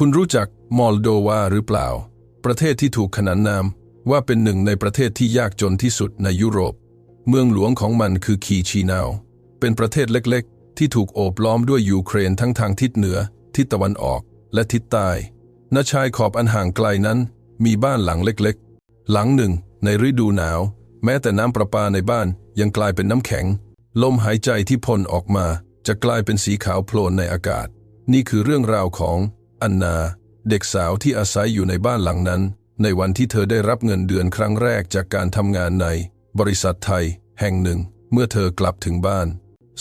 คุณรู้จักมอลโดวาหรือเปล่า ประเทศที่ถูกขนานนามว่าเป็นหนึ่งในประเทศที่ยากจนที่สุดในยุโรป เมืองหลวงของมันคือคีชีนาว เป็นประเทศเล็กๆ ที่ถูกโอบล้อมด้วยยูเครนทั้งทางทิศเหนือ ทิศตะวันออก และทิศใต้ณชายขอบอันห่างไกลนั้น มีบ้านหลังเล็กๆ หลังหนึ่ง ในฤดูหนาว แม้แต่น้ำประปาในบ้านยังกลายเป็นน้ำแข็ง ลมหายใจที่พ่นออกมา จะกลายเป็นสีขาวโพลนในอากาศ นี่คือเรื่องราวของ อันนา เด็กสาวที่อาศัยอยู่ในบ้านหลังนั้น ในวันที่เธอได้รับเงินเดือนครั้งแรกจากการทำงานใน บริษัทไทย แห่งหนึ่ง เมื่อเธอกลับถึงบ้าน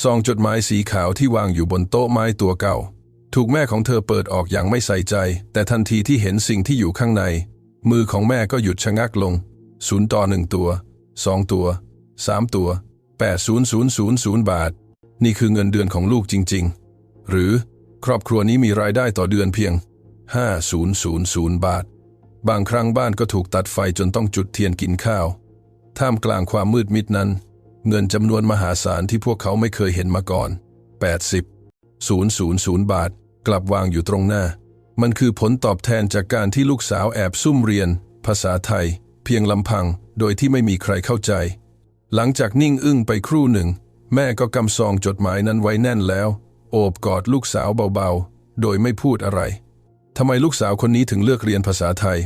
ซองจดหมายสีขาวที่วางอยู่บนโต๊ะไม้ตัวเก่า ถูกแม่ของเธอเปิดออกอย่างไม่ใส่ใจ แต่ทันทีที่เห็นสิ่งที่อยู่ข้างใน มือของแม่ก็หยุดชะงักลงศูนย์ต่อหนึ่งตัวสองตัวสามตัวแปดศูนย์ศูนย์ศูนย์ศูนย์บาท นี่คือเงินเดือนของลูกจริง ๆ หรือ ครอบครัวนี้มีรายได้ต่อเดือนเพียง 5000 บาท บางครั้งบ้านก็ถูกตัดไฟจนต้องจุดเทียนกินข้าว ท่ามกลางความมืดมิดนั้น เงินจำนวนมหาศาลที่พวกเขาไม่เคยเห็นมาก่อน 80 000 บาท กลับวางอยู่ตรงหน้า มันคือผลตอบแทนจากการที่ลูกสาวแอบซุ่มเรียน ภาษาไทย เพียงลำพัง โดยที่ไม่มีใครเข้าใจ หลังจากนิ่งอึ้งไปครู่หนึ่ง แม่ก็กำซองจดหมายนั้นไว้แน่นแล้ว โอบกอดลูกสาวเบาๆ โดยไม่พูดอะไรทำไมลูกสาวคนนี้ถึงเลือกเรียนภาษาไทย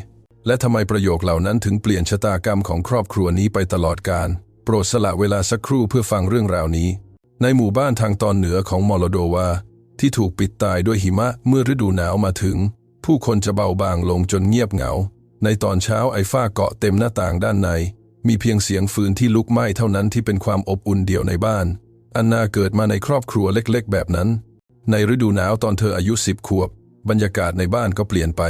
และทำไมประโยคเหล่านั้นถึงเปลี่ยนชะตากรรมของครอบครัวนี้ไปตลอดกาลโปรดสละเวลาสักครู่เพื่อฟังเรื่องราวนี้ ในหมู่บ้านทางตอนเหนือของมอลโดวา ที่ถูกปิดตายด้วยหิมะเมื่อฤดูหนาวมาถึง ผู้คนจะเบาบางลงจนเงียบเหงา ในตอนเช้าไอ้ฝ้าเกาะเต็มหน้าต่างด้านใน มีเพียงเสียงฟืนที่ลุกไหม้เท่านั้นที่เป็นความอบอุ่นเดียวในบ้าน อันนาเกิดมาในครอบครัวเล็กๆ แบบนั้น ในฤดูหนาวตอนเธออายุสิบขวบ บรรยากาศในบ้านก็เปลี่ยนไป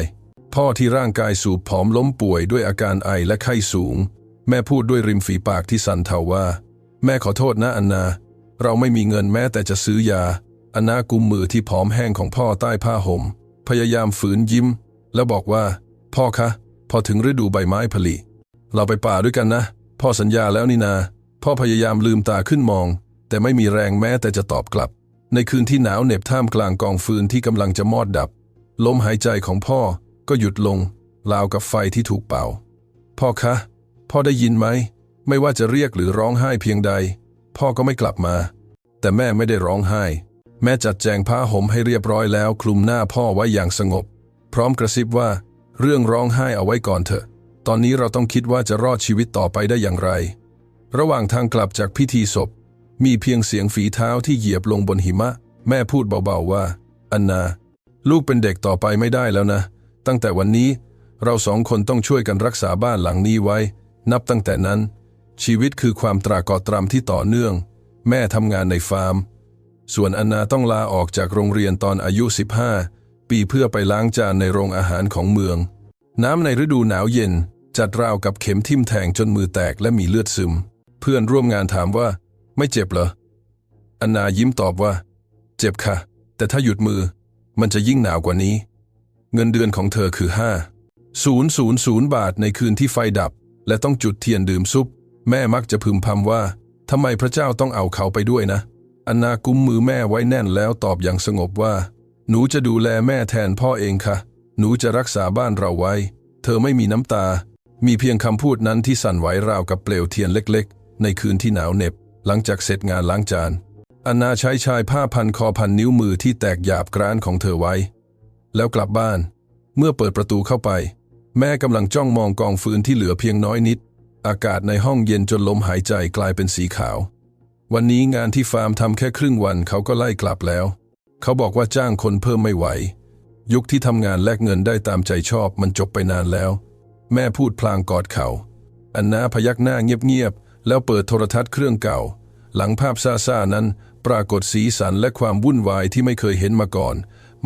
พ่อที่ร่างกายสูบผอมล้มป่วยด้วยอาการไอและไข้สูง แม่พูดด้วยริมฝีปากที่สั่นเทาว่า แม่ขอโทษนะอันนา เราไม่มีเงินแม้แต่จะซื้อยา อันนากุมมือที่ผอมแห้งของพ่อใต้ผ้าห่ม พยายามฝืนยิ้ม แล้วบอกว่า พ่อคะ พอถึงฤดูใบไม้ผลิ เราไปป่าด้วยกันนะ พ่อสัญญาแล้วนี่นา พ่อพยายามลืมตาขึ้นมอง แต่ไม่มีแรงแม้แต่จะตอบกลับ ในคืนที่หนาวเหน็บท่ามกลางกองฟืนที่กำลังจะมอดดับ ลมหายใจของพ่อก็หยุดลงราวกับไฟที่ถูกเป่า พ่อคะ พ่อได้ยินไหม ไม่ว่าจะเรียกหรือร้องไห้เพียงใด พ่อก็ไม่กลับมา แต่แม่ไม่ได้ร้องไห้ แม่จัดแจงผ้าห่มให้เรียบร้อยแล้วคลุมหน้าพ่อไว้อย่างสงบ พร้อมกระซิบว่า เรื่องร้องไห้เอาไว้ก่อนเถอะ ตอนนี้เราต้องคิดว่าจะรอดชีวิตต่อไปได้อย่างไร ระหว่างทางกลับจากพิธีศพ มีเพียงเสียงฝีเท้าที่เหยียบลงบนหิมะ แม่พูดเบาๆว่า อันนา ลูกเป็นเด็กต่อไปไม่ได้แล้วนะ ตั้งแต่วันนี้เราสองคนต้องช่วยกันรักษาบ้านหลังนี้ไว้ นับตั้งแต่นั้น ชีวิตคือความตรากตรำที่ต่อเนื่อง แม่ทำงานในฟาร์ม ส่วนอันนาต้องลาออกจากโรงเรียนตอนอายุ 15 ปีเพื่อไปล้างจานในโรงอาหารของเมือง น้ำในฤดูหนาวเย็นจัดราวกับเข็มทิ่มแทงจนมือแตกและมีเลือดซึม เพื่อนร่วมงานถามว่า ไม่เจ็บเหรออันนายิ้มตอบว่า เจ็บค่ะ แต่ถ้าหยุดมือ มันจะยิ่งหนาวกว่านี้ เงินเดือนของเธอคือห้าศูนย์ศูนย์ศูนย์บาทในคืนที่ไฟดับ และต้องจุดเทียนดื่มซุป แม่มักจะพึมพำว่าทำไมพระเจ้าต้องเอาเขาไปด้วยนะ อันนากุมมือแม่ไว้แน่นแล้วตอบอย่างสงบว่า หนูจะดูแลแม่แทนพ่อเองค่ะ หนูจะรักษาบ้านเราไว้ เธอไม่มีน้ำตา มีเพียงคำพูดนั้นที่สั่นไหวราวกับเปลวเทียนเล็ก ๆ ในคืนที่หนาวเหน็บ หลังจากเสร็จงานล้างจาน อันนาใช้ชายผ้าพันคอพันนิ้วมือที่แตกหยาบกร้านของเธอไว้ แล้วกลับบ้าน เมื่อเปิดประตูเข้าไป แม่กำลังจ้องมองกองฟืนที่เหลือเพียงน้อยนิด อากาศในห้องเย็นจนลมหายใจกลายเป็นสีขาว วันนี้งานที่ฟาร์มทำแค่ครึ่งวันเขาก็ไล่กลับแล้ว เขาบอกว่าจ้างคนเพิ่มไม่ไหว ยุคที่ทำงานแลกเงินได้ตามใจชอบมันจบไปนานแล้ว แม่พูดพลางกอดเขาอันนาพยักหน้าเงียบๆแล้วเปิดโทรทัศน์เครื่องเก่า หลังภาพซ่าๆนั้น ปรากฏสีสันและความวุ่นวายที่ไม่เคยเห็นมาก่อน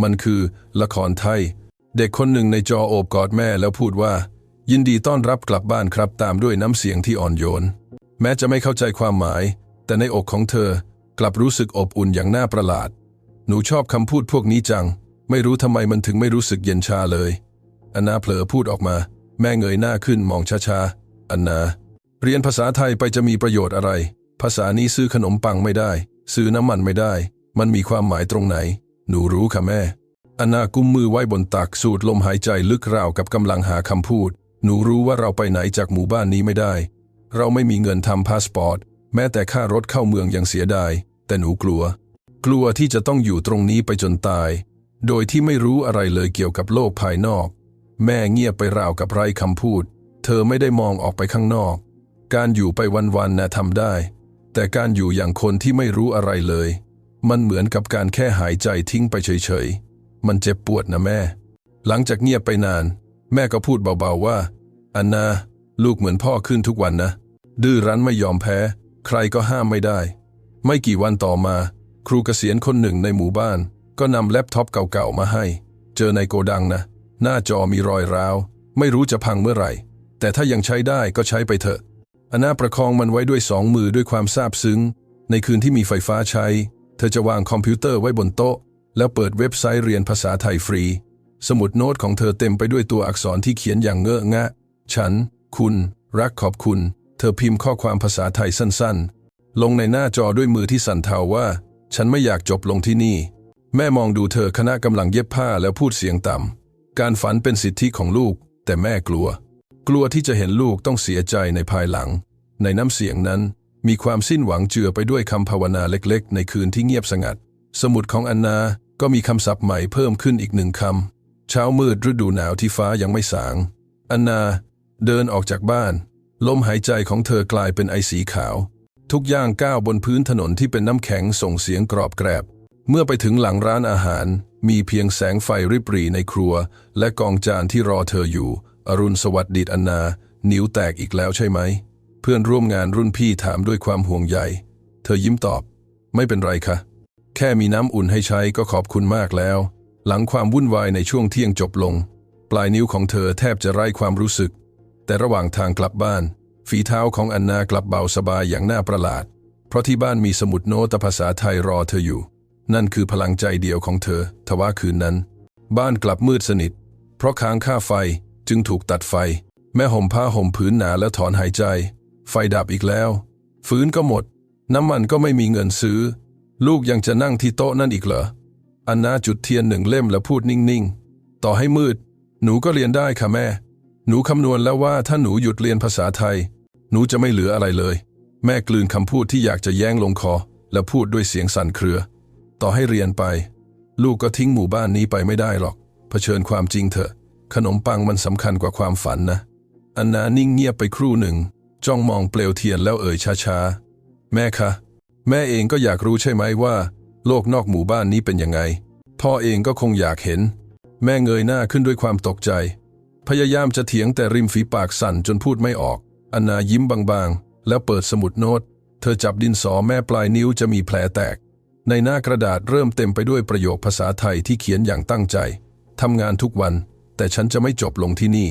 มันคือละครไทย เด็กคนหนึ่งในจอโอบกอดแม่แล้วพูดว่า ยินดีต้อนรับกลับบ้านครับตามด้วยน้ำเสียงที่อ่อนโยน แม้จะไม่เข้าใจความหมาย แต่ในอกของเธอกลับรู้สึกอบอุ่นอย่างน่าประหลาด หนูชอบคำพูดพวกนี้จัง ไม่รู้ทำไมมันถึงไม่รู้สึกเย็นชาเลยอันนาเผลอพูดออกมา แม่เงยหน้าขึ้นมองช้าๆอันนา เรียนภาษาไทยไปจะมีประโยชน์อะไร ภาษานี้ซื้อขนมปังไม่ได้ ซื้อน้ำมันไม่ได้ มันมีความหมายตรงไหน หนูรู้ค่ะแม่อนนากุมมือไว้บนตักสูดลมหายใจลึกราวกับกำลังหาคำพูด หนูรู้ว่าเราไปไหนจากหมู่บ้านนี้ไม่ได้ เราไม่มีเงินทำพาสปอร์ต แม้แต่ค่ารถเข้าเมืองยังเสียดาย แต่หนูกลัว กลัวที่จะต้องอยู่ตรงนี้ไปจนตาย โดยที่ไม่รู้อะไรเลยเกี่ยวกับโลกภายนอก แม่เงียบไปราวกับไร้คำพูด เธอไม่ได้มองออกไปข้างนอก การอยู่ไปวันๆนะทำได้ แต่การอยู่อย่างคนที่ไม่รู้อะไรเลย มันเหมือนกับการแค่หายใจทิ้งไปเฉยๆ มันเจ็บปวดนะแม่ หลังจากเงียบไปนาน แม่ก็พูดเบาๆว่า อันนาลูกเหมือนพ่อขึ้นทุกวันนะ ดื้อรั้นไม่ยอมแพ้ ใครก็ห้ามไม่ได้ ไม่กี่วันต่อมา ครูเกษียณคนหนึ่งในหมู่บ้าน ก็นำแล็ปท็อปเก่าๆมาให้ เจอในโกดังนะ หน้าจอมีรอยร้าว ไม่รู้จะพังเมื่อไหร่ แต่ถ้ายังใช้ได้ก็ใช้ไปเถอะ อันาประคองมันไว้ด้วยสองมือด้วยความซาบซึ้ง ในคืนที่มีไฟฟ้าใช้ เธอจะวางคอมพิวเตอร์ไว้บนโต๊ะ แล้วเปิดเว็บไซต์เรียนภาษาไทยฟรี สมุดโน้ตของเธอเต็มไปด้วยตัวอักษรที่เขียนอย่างเงอะงะ ฉัน คุณ รักขอบคุณ เธอพิมพ์ข้อความภาษาไทยสั้นๆ ลงในหน้าจอด้วยมือที่สั่นเทาว่า ฉันไม่อยากจบลงที่นี่ แม่มองดูเธอขณะกำลังเย็บผ้าแล้วพูดเสียงต่ำการฝันเป็นสิทธิของลูก แต่แม่กลัว กลัวที่จะเห็นลูกต้องเสียใจในภายหลัง ในน้ำเสียงนั้น มีความสิ้นหวังเจือไปด้วยคำภาวนาเล็กๆ ในคืนที่เงียบสงัด สมุดของอันนาก็มีคำศัพท์ใหม่เพิ่มขึ้นอีกหนึ่งคำเช้ามืดฤดูหนาวที่ฟ้ายังไม่สาง อันนา เดินออกจากบ้าน ลมหายใจของเธอกลายเป็นไอสีขาว ทุกย่างก้าวบนพื้นถนนที่เป็นน้ำแข็งส่งเสียงกรอบแกรบ เมื่อไปถึงหลังร้านอาหาร มีเพียงแสงไฟริบหรี่ในครัว และกองจานที่รอเธออยู่ อรุณสวัสดิตอันนา นิ้วแตกอีกแล้วใช่ไหม เพื่อนร่วมงานรุ่นพี่ถามด้วยความห่วงใย เธอยิ้มตอบ ไม่เป็นไรค่ะ แค่มีน้ำอุ่นให้ใช้ก็ขอบคุณมากแล้ว หลังความวุ่นวายในช่วงเที่ยงจบลง ปลายนิ้วของเธอแทบจะไร้ความรู้สึก แต่ระหว่างทางกลับบ้าน ฝีเท้าของอันนากลับเบาสบายอย่างน่าประหลาด เพราะที่บ้านมีสมุดโน้ตภาษาไทยรอเธออยู่ นั่นคือพลังใจเดียวของเธอทว่าคืนนั้น บ้านกลับมืดสนิท เพราะค้างค่าไฟ จึงถูกตัดไฟ แม่ห่มผ้าห่มผืนหนาแล้วถอนหายใจ ไฟดับอีกแล้วฟื้นก็หมด น้ำมันก็ไม่มีเงินซื้อ ลูกยังจะนั่งที่โต๊ะนั่นอีกเหรออันนาจุดเทียนหนึ่งเล่มแล้วพูดนิ่งๆ ต่อให้มืด หนูก็เรียนได้ค่ะแม่ หนูคำนวณแล้วว่าถ้าหนูหยุดเรียนภาษาไทย หนูจะไม่เหลืออะไรเลย แม่กลืนคำพูดที่อยากจะแย้งลงคอ แล้วพูดด้วยเสียงสั่นเครือ ต่อให้เรียนไป ลูกก็ทิ้งหมู่บ้านนี้ไปไม่ได้หรอก เผชิญความจริงเถอะ ขนมปังมันสำคัญกว่าความฝันนะ อันนานิ่งเงียบไปครู่หนึ่ง จ้องมองเปลวเทียนแล้วเอ่ยช้าๆ แม่คะ แม่เองก็อยากรู้ใช่ไหมว่า โลกนอกหมู่บ้านนี้เป็นยังไง พ่อเองก็คงอยากเห็น แม่เงยหน้าขึ้นด้วยความตกใจ พยายามจะเถียงแต่ริมฝีปากสั่นจนพูดไม่ออก อันนายิ้มบางๆ แล้วเปิดสมุดโน้ต เธอจับดินสอแม่ปลายนิ้วจะมีแผลแตก ในหน้ากระดาษเริ่มเต็มไปด้วยประโยคภาษาไทยที่เขียนอย่างตั้งใจทำงานทุกวัน แต่ฉันจะไม่จบลงที่นี่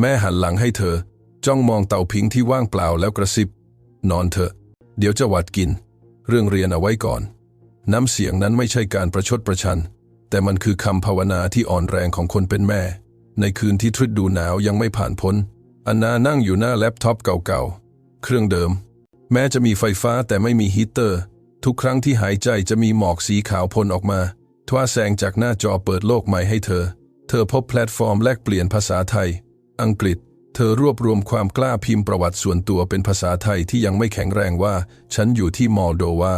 แม่หันหลังให้เธอ จ้องมองเต่าพิงที่ว่างเปล่าแล้วกระซิบ นอนเถอะ เดี๋ยวจะหวัดกิน เรื่องเรียนเอาไว้ก่อน น้ำเสียงนั้นไม่ใช่การประชดประชัน แต่มันคือคำภาวนาที่อ่อนแรงของคนเป็นแม่ ในคืนที่ทฤดูหนาวยังไม่ผ่านพ้นอันนานั่งอยู่หน้าแล็ปท็อปเก่าๆ เครื่องเดิม แม้จะมีไฟฟ้าแต่ไม่มีฮีเตอร์ ทุกครั้งที่หายใจจะมีหมอกสีขาวพ่นออกมาทว่าแสงจากหน้าจอเปิดโลกใหม่ให้เธอ ธอพบแพลตฟอร์มแลกเปลี่ยนภาษาไทย อังกฤษ เธอรวบรวมความกล้าพิมพ์ประวัติส่วนตัวเป็นภาษาไทยที่ยังไม่แข็งแรงว่า ฉันอยู่ที่มอลโดวา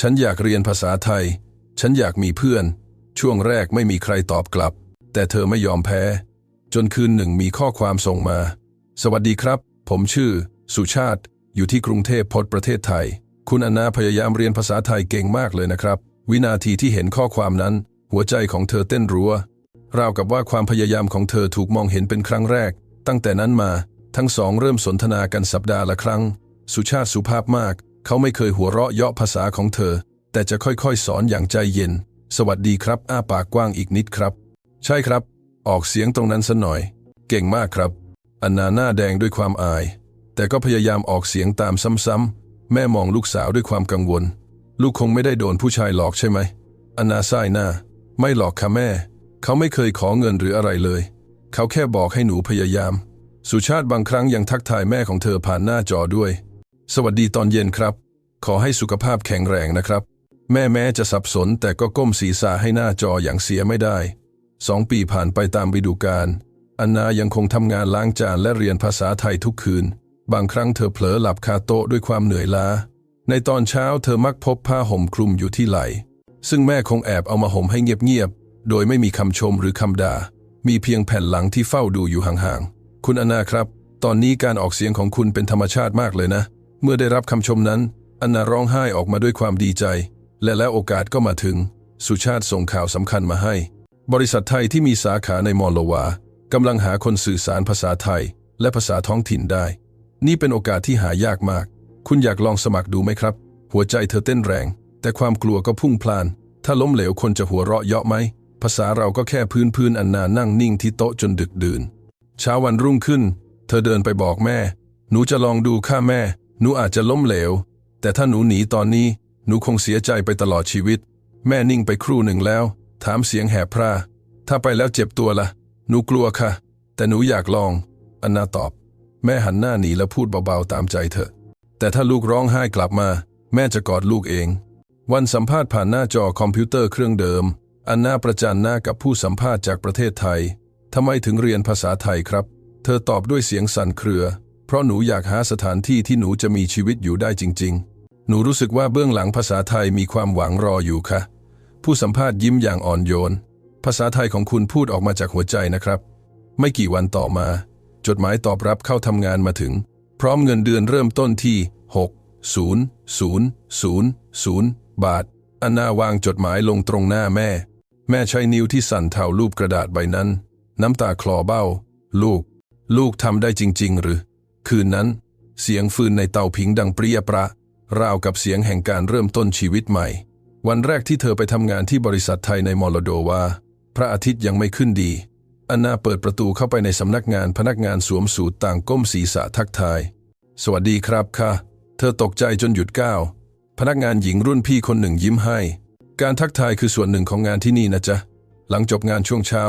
ฉันอยากเรียนภาษาไทย ฉันอยากมีเพื่อน ช่วงแรกไม่มีใครตอบกลับ แต่เธอไม่ยอมแพ้ จนคืนหนึ่งมีข้อความส่งมา สวัสดีครับ ผมชื่อ สุชาติ อยู่ที่กรุงเทพพจน์ประเทศไทย คุณอนาพยายามเรียนภาษาไทยเก่งมากเลยนะครับ วินาทีที่เห็นข้อความนั้น หัวใจของเธอเต้นรัว ราวกับว่าความพยายามของเธอถูกมองเห็นเป็นครั้งแรก ตั้งแต่นั้นมา ทั้งสองเริ่มสนทนากันสัปดาห์ละครั้ง สุชาติสุภาพมาก เขาไม่เคยหัวเราะเยาะภาษาของเธอ แต่จะค่อยๆ สอนอย่างใจเย็น สวัสดีครับ อ้าปากกว้างอีกนิดครับ ใช่ครับ ออกเสียงตรงนั้นสัหน่อย เก่งมากครับ อันนาหน้าแดงด้วยความอาย แต่ก็พยายามออกเสียงตามซ้ำๆแม่มองลูกสาวด้วยความกังวล ลูกคงไม่ได้โดนผู้ชายหลอกใช่ไหมอันนาซ่ายหน้า ไม่หลอกค่ะแม่ เขาไม่เคยขอเงินหรืออะไรเลย เขาแค่บอกให้หนูพยายาม สุชาติบางครั้งยังทักทายแม่ของเธอผ่านหน้าจอด้วย สวัสดีตอนเย็นครับ ขอให้สุขภาพแข็งแรงนะครับ แม่แม้จะสับสนแต่ก็ก้มศีรษะให้หน้าจออย่างเสียไม่ได้ สองปีผ่านไปตามฤดูกาลอันนายังคงทำงานล้างจานและเรียนภาษาไทยทุกคืน บางครั้งเธอเผลอหลับคาโต๊ะด้วยความเหนื่อยล้า ในตอนเช้าเธอมักพบผ้าห่มคลุมอยู่ที่ไหล่ซึ่งแม่คงแอบเอามาห่มให้เงียบๆ โดยไม่มีคำชมหรือคำด่า มีเพียงแผ่นหลังที่เฝ้าดูอยู่ห่างๆ คุณอนาครับ ตอนนี้การออกเสียงของคุณเป็นธรรมชาติมากเลยนะ เมื่อได้รับคำชมนั้น อันนาร้องไห้ออกมาด้วยความดีใจ และแล้วโอกาสก็มาถึง สุชาติส่งข่าวสำคัญมาให้ บริษัทไทยที่มีสาขาในมอลโลวากำลังหาคนสื่อสารภาษาไทย และภาษาท้องถิ่นได้ นี่เป็นโอกาสที่หายากมาก คุณอยากลองสมัครดูไหมครับ หัวใจเธอเต้นแรง แต่ความกลัวก็พุ่งพล่าน ถ้าล้มเหลวคนจะหัวเราะเยาะไหม ภาษาเราก็แค่พื้นพื้นๆอันนานั่งนิ่งที่โต๊ะจนดึกดื่น เช้าวันรุ่งขึ้น เธอเดินไปบอกแม่ หนูจะลองดูค่าแม่ หนูอาจจะล้มเหลว แต่ถ้าหนูหนีตอนนี้ หนูคงเสียใจไปตลอดชีวิต แม่นิ่งไปครู่หนึ่งแล้ว ถามเสียงแหบพร่า ถ้าไปแล้วเจ็บตัวละ่ะ หนูกลัวค่ะ แต่หนูอยากลอง อันนาตอบ แม่หันหน้าหนีแล้วพูดเบาๆตามใจเธอ แต่ถ้าลูกร้องไห้กลับมา แม่จะกอดลูกเอง วันสัมภาษณ์ผ่านหน้าจอคอมพิวเตอร์เครื่องเดิม อันนาประจันหน้ากับผู้สัมภาษณ์จากประเทศไทยทำไมถึงเรียนภาษาไทยครับ เธอตอบด้วยเสียงสั่นเครือ เพราะหนูอยากหาสถานที่ที่หนูจะมีชีวิตอยู่ได้จริง ๆ หนูรู้สึกว่าเบื้องหลังภาษาไทยมีความหวังรออยู่ค่ะ ผู้สัมภาษณ์ยิ้มอย่างอ่อนโยน ภาษาไทยของคุณพูดออกมาจากหัวใจนะครับ ไม่กี่วันต่อมา จดหมายตอบรับเข้าทำงานมาถึง พร้อมเงินเดือนเริ่มต้นที่ 6 0 0 0 0 บาท อันนาวางจดหมายลงตรงหน้าแม่ แม่ใช้นิ้วที่สั่นเทารูปกระดาษใบนั้น น้ำตาคลอเบ้า ลูก ลูกทำได้จริง ๆ หรือ คืนนั้น เสียงฟืนในเตาผิงดังเปรี้ยประ ราวกับเสียงแห่งการเริ่มต้นชีวิตใหม่ วันแรกที่เธอไปทำงานที่บริษัทไทยในมอลโดวา พระอาทิตย์ยังไม่ขึ้นดี อันนาเปิดประตูเข้าไปในสำนักงานพนักงานสวมสูทต่างก้มศีรษะทักทาย สวัสดีครับค่ะ เธอตกใจจนหยุดก้าว พนักงานหญิงรุ่นพี่คนหนึ่งยิ้มให้ การทักทายคือส่วนหนึ่งของงานที่นี่นะจ๊ะ หลังจบงานช่วงเช้า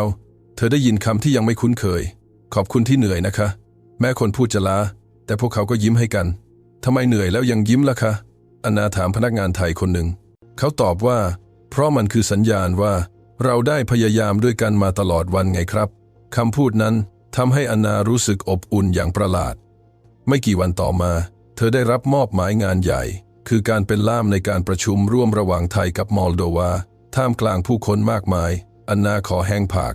เธอได้ยินคำที่ยังไม่คุ้นเคย ขอบคุณที่เหนื่อยนะคะ แม้คนพูดจะลาแต่พวกเขาก็ยิ้มให้กันทำไมเหนื่อยแล้วยังยิ้มล่ะคะอนาถามพนักงานไทยคนหนึ่ง เขาตอบว่า เพราะมันคือสัญญาณว่า เราได้พยายามด้วยกันมาตลอดวันไงครับคำพูดนั้นทำให้อนารู้สึกอบอุ่นอย่างประหลาด ไม่กี่วันต่อมา เธอได้รับมอบหมายงานใหญ่ คือการเป็นล่ามในการประชุมร่วมระหว่างไทยกับมอลโดวา ท่ามกลางผู้คนมากมาย อันนาขอแห้งผาก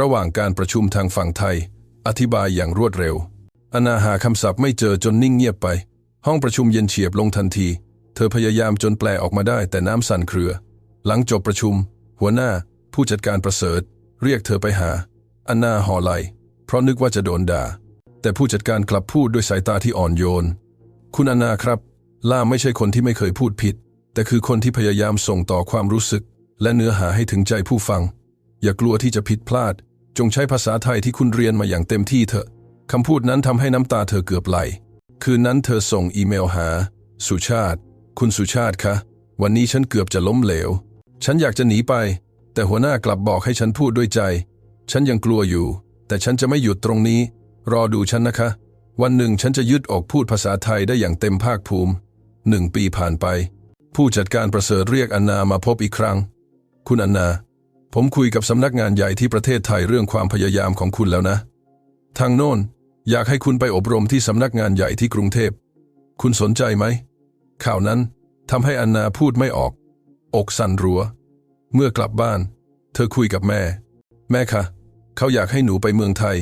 ระหว่างการประชุมทางฝั่งไทย อธิบายอย่างรวดเร็ว อันนาหาคำศัพท์ไม่เจอจนนิ่งเงียบไป ห้องประชุมเย็นเฉียบลงทันที เธอพยายามจนแปลออกมาได้แต่น้ำสั่นเครือ หลังจบประชุม หัวหน้า ผู้จัดการประเสริฐ เรียกเธอไปหา อันนาหอไหลเพราะนึกว่าจะโดนด่า แต่ผู้จัดการกลับพูดด้วยสายตาที่อ่อนโยน คุณอันนาครับ ล่ามไม่ใช่คนที่ไม่เคยพูดผิด แต่คือคนที่พยายามส่งต่อความรู้สึก และเนื้อหาให้ถึงใจผู้ฟัง อย่ากลัวที่จะผิดพลาด จงใช้ภาษาไทยที่คุณเรียนมาอย่างเต็มที่เถอะคำพูดนั้นทำให้น้ำตาเธอเกือบไหล คืนนั้นเธอส่งอีเมลหา สุชาติ คุณสุชาติคะ วันนี้ฉันเกือบจะล้มเหลว ฉันอยากจะหนีไป แต่หัวหน้ากลับบอกให้ฉันพูดด้วยใจ ฉันยังกลัวอยู่ แต่ฉันจะไม่หยุดตรงนี้ รอดูฉันนะคะ วันหนึ่งฉันจะยืดออกพูดภาษาไทยได้อย่างเต็มภาคภูมิ หนึ่งปีผ่านไป ผู้จัดการประเสริฐเรียกอันนามาพบอีกครั้ง คุณอันนา ผมคุยกับสำนักงานใหญ่ที่ประเทศไทยเรื่องความพยายามของคุณแล้วนะ ทางโน้นอยากให้คุณไปอบรมที่สำนักงานใหญ่ที่กรุงเทพ คุณสนใจไหม ข่าวนั้นทำให้อันนาพูดไม่ออก อกสั่นรัว เมื่อกลับบ้าน เธอคุยกับแม่ แม่คะเขาอยากให้หนูไปเมืองไทย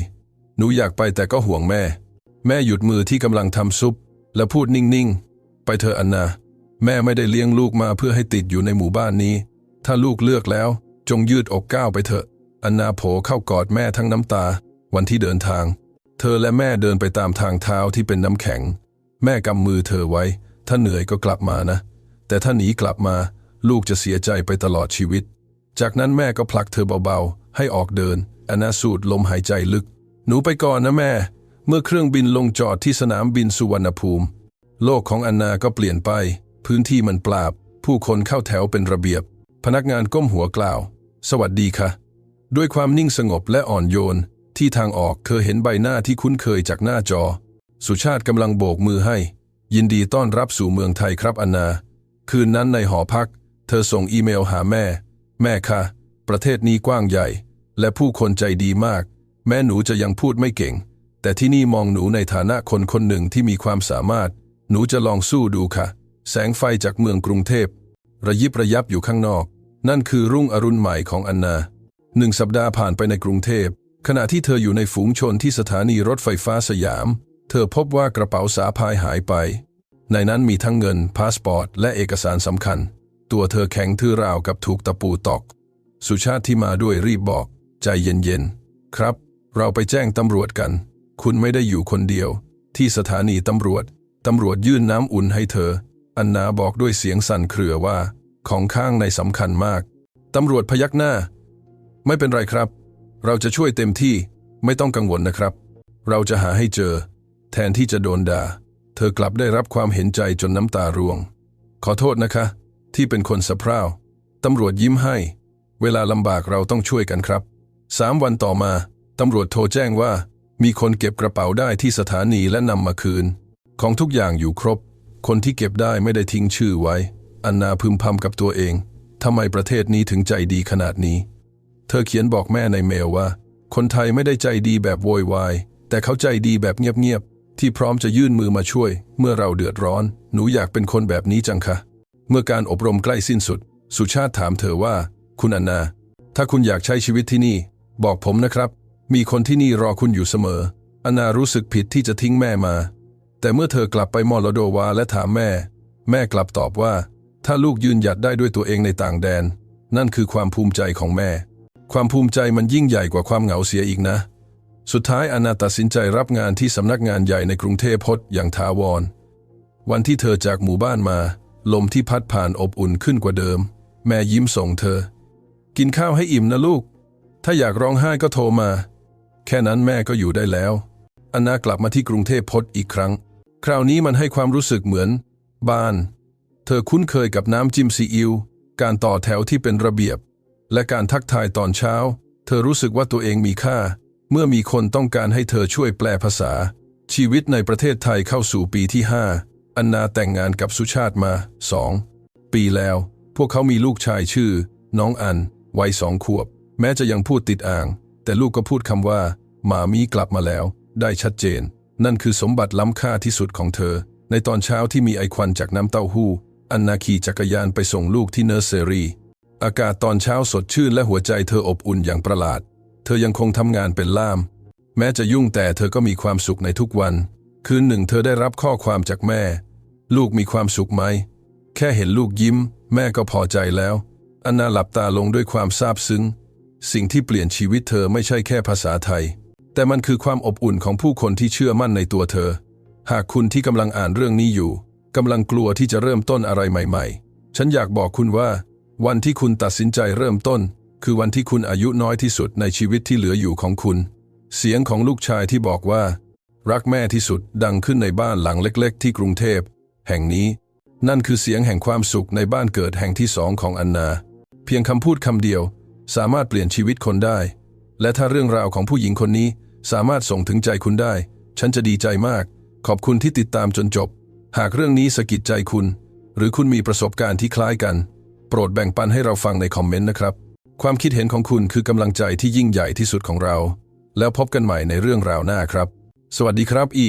หนูอยากไปแต่ก็ห่วงแม่ แม่หยุดมือที่กำลังทำซุป และพูดนิ่ง ๆ ไปเถออันนาแม่ไม่ได้เลี้ยงลูกมาเพื่อให้ติดอยู่ในหมู่บ้านนี้ ถ้าลูกเลือกแล้ว จงยืดอกก้าวไปเถอะ อันนาโผเข้ากอดแม่ทั้งน้ำตา วันที่เดินทาง เธอและแม่เดินไปตามทางเท้าที่เป็นน้ำแข็ง แม่กำมือเธอไว้ ถ้าเหนื่อยก็กลับมานะ แต่ถ้าหนีกลับมา ลูกจะเสียใจไปตลอดชีวิต จากนั้นแม่ก็ผลักเธอเบาๆ ให้ออกเดินอนนาสูดลมหายใจลึก หนูไปก่อนนะแม่ เมื่อเครื่องบินลงจอดที่สนามบินสุวรรณภูมิ โลกของอันนาก็เปลี่ยนไป พื้นที่มันปราบ ผู้คนเข้าแถวเป็นระเบียบ พนักงานก้มหัวกล่าว สวัสดีค่ะ ด้วยความนิ่งสงบและอ่อนโยน ที่ทางออกเธอเห็นใบหน้าที่คุ้นเคยจากหน้าจอ สุชาติกำลังโบกมือให้ ยินดีต้อนรับสู่เมืองไทยครับอันนา คืนนั้นในหอพัก เธอส่งอีเมลหาแม่ แม่คะประเทศนี้กว้างใหญ่ และผู้คนใจดีมาก แม่หนูจะยังพูดไม่เก่ง แต่ที่นี่มองหนูในฐานะคนคนหนึ่งที่มีความสามารถ หนูจะลองสู้ดูค่ะ แสงไฟจากเมืองกรุงเทพ ระยิบระยับอยู่ข้างนอก นั่นคือรุ่งอรุณใหม่ของอันนาหนึ่งสัปดาห์ผ่านไปในกรุงเทพ ขณะที่เธออยู่ในฝูงชนที่สถานีรถไฟฟ้าสยาม เธอพบว่ากระเป๋าสาพายหายไป ในนั้นมีทั้งเงิน พาสปอร์ต และเอกสารสำคัญ ตัวเธอแข็งทื่อราวกับถูกตะปูตอก สุชาติที่มาด้วยรีบบอก ใจเย็นๆ ครับ เราไปแจ้งตำรวจกัน คุณไม่ได้อยู่คนเดียว ที่สถานีตำรวจ ตำรวจยื่นน้ำอุ่นให้เธอ อันนาบอกด้วยเสียงสั่นเครือว่า ของข้างในสำคัญมาก ตำรวจพยักหน้า ไม่เป็นไรครับ เราจะช่วยเต็มที่ ไม่ต้องกังวลนะครับ เราจะหาให้เจอ แทนที่จะโดนด่า เธอกลับได้รับความเห็นใจจนน้ำตาร่วง ขอโทษนะคะ ที่เป็นคนสะเพร่าตำรวจยิ้มให้ เวลาลำบากเราต้องช่วยกันครับ สามวันต่อมา ตำรวจโทรแจ้งว่า มีคนเก็บกระเป๋าได้ที่สถานีและนำมาคืน ของทุกอย่างอยู่ครบ คนที่เก็บได้ไม่ได้ทิ้งชื่อไว้ อันนาพึมพำกับตัวเองทำไมประเทศนี้ถึงใจดีขนาดนี้ เธอเขียนบอกแม่ในเมลว่า คนไทยไม่ได้ใจดีแบบโวยวาย แต่เขาใจดีแบบเงียบๆ ที่พร้อมจะยื่นมือมาช่วย เมื่อเราเดือดร้อน หนูอยากเป็นคนแบบนี้จังคะ เมื่อการอบรมใกล้สิ้นสุด สุชาติถามเธอว่า คุณอันนา ถ้าคุณอยากใช้ชีวิตที่นี่ บอกผมนะครับ มีคนที่นี่รอคุณอยู่เสมอ อันนารู้สึกผิดที่จะทิ้งแม่มา แต่เมื่อเธอกลับไปมอลโดวาและถามแม่ แม่กลับตอบว่า ถ้าลูกยืนหยัดได้ด้วยตัวเองในต่างแดน นั่นคือความภูมิใจของแม่ ความภูมิใจมันยิ่งใหญ่กว่าความเหงาเสียอีกนะ สุดท้ายอนาตัดสินใจรับงานที่สำนักงานใหญ่ในกรุงเทพพจน์อย่างถาวร วันที่เธอจากหมู่บ้านมา ลมที่พัดผ่านอบอุ่นขึ้นกว่าเดิม แม่ยิ้มส่งเธอ กินข้าวให้อิ่มนะลูก ถ้าอยากร้องไห้ก็โทรมา แค่นั้นแม่ก็อยู่ได้แล้วอนากลับมาที่กรุงเทพพจน์อีกครั้ง คราวนี้มันให้ความรู้สึกเหมือน บ้าน เธอคุ้นเคยกับน้ำจิ้มซีอิ๊วการต่อแถวที่เป็นระเบียบ และการทักทายตอนเช้า เธอรู้สึกว่าตัวเองมีค่า เมื่อมีคนต้องการให้เธอช่วยแปลภาษา ชีวิตในประเทศไทยเข้าสู่ปีที่ 5 อันนาแต่งงานกับสุชาติมาสองปีแล้ว พวกเขามีลูกชายชื่อ น้องอันวัยสองขวบ แม้จะยังพูดติดอ่าง แต่ลูกก็พูดคำว่าหมามีกลับมาแล้ว ได้ชัดเจน นั่นคือสมบัติล้ำค่าที่สุดของเธอ ในตอนเช้าที่มีไอควันจากน้ำเต้าหู้ อันนาขี่จักรยานไปส่งลูกที่เนอร์เซอรี่ อากาศตอนเช้าสดชื่นและหัวใจเธออบอุ่นอย่างประหลาด เธอยังคงทำงานเป็นล่าม แม้จะยุ่งแต่เธอก็มีความสุขในทุกวัน คืนหนึ่งเธอได้รับข้อความจากแม่ ลูกมีความสุขไหม แค่เห็นลูกยิ้ม แม่ก็พอใจแล้ว อันนาหลับตาลงด้วยความซาบซึ้ง สิ่งที่เปลี่ยนชีวิตเธอไม่ใช่แค่ภาษาไทย แต่มันคือความอบอุ่นของผู้คนที่เชื่อมั่นในตัวเธอ หากคุณที่กำลังอ่านเรื่องนี้อยู่กำลังกลัวที่จะเริ่มต้นอะไรใหม่ ๆ ฉันอยากบอกคุณว่า วันที่คุณตัดสินใจเริ่มต้น คือวันที่คุณอายุน้อยที่สุดในชีวิตที่เหลืออยู่ของคุณ เสียงของลูกชายที่บอกว่า รักแม่ที่สุดดังขึ้นในบ้านหลังเล็ก ๆ ที่กรุงเทพ แห่งนี้ นั่นคือเสียงแห่งความสุขในบ้านเกิดแห่งที่สองของอันนา เพียงคำพูดคำเดียว สามารถเปลี่ยนชีวิตคนได้ และถ้าเรื่องราวของผู้หญิงคนนี้สามารถส่งถึงใจคุณได้ ฉันจะดีใจมาก ขอบคุณที่ติดตามจนจบ หากเรื่องนี้สะกิดใจคุณ หรือคุณมีประสบการณ์ที่คล้ายกัน โปรดแบ่งปันให้เราฟังในคอมเมนต์นะครับ ความคิดเห็นของคุณคือกำลังใจที่ยิ่งใหญ่ที่สุดของเรา แล้วพบกันใหม่ในเรื่องราวหน้าครับ สวัสดีครับอี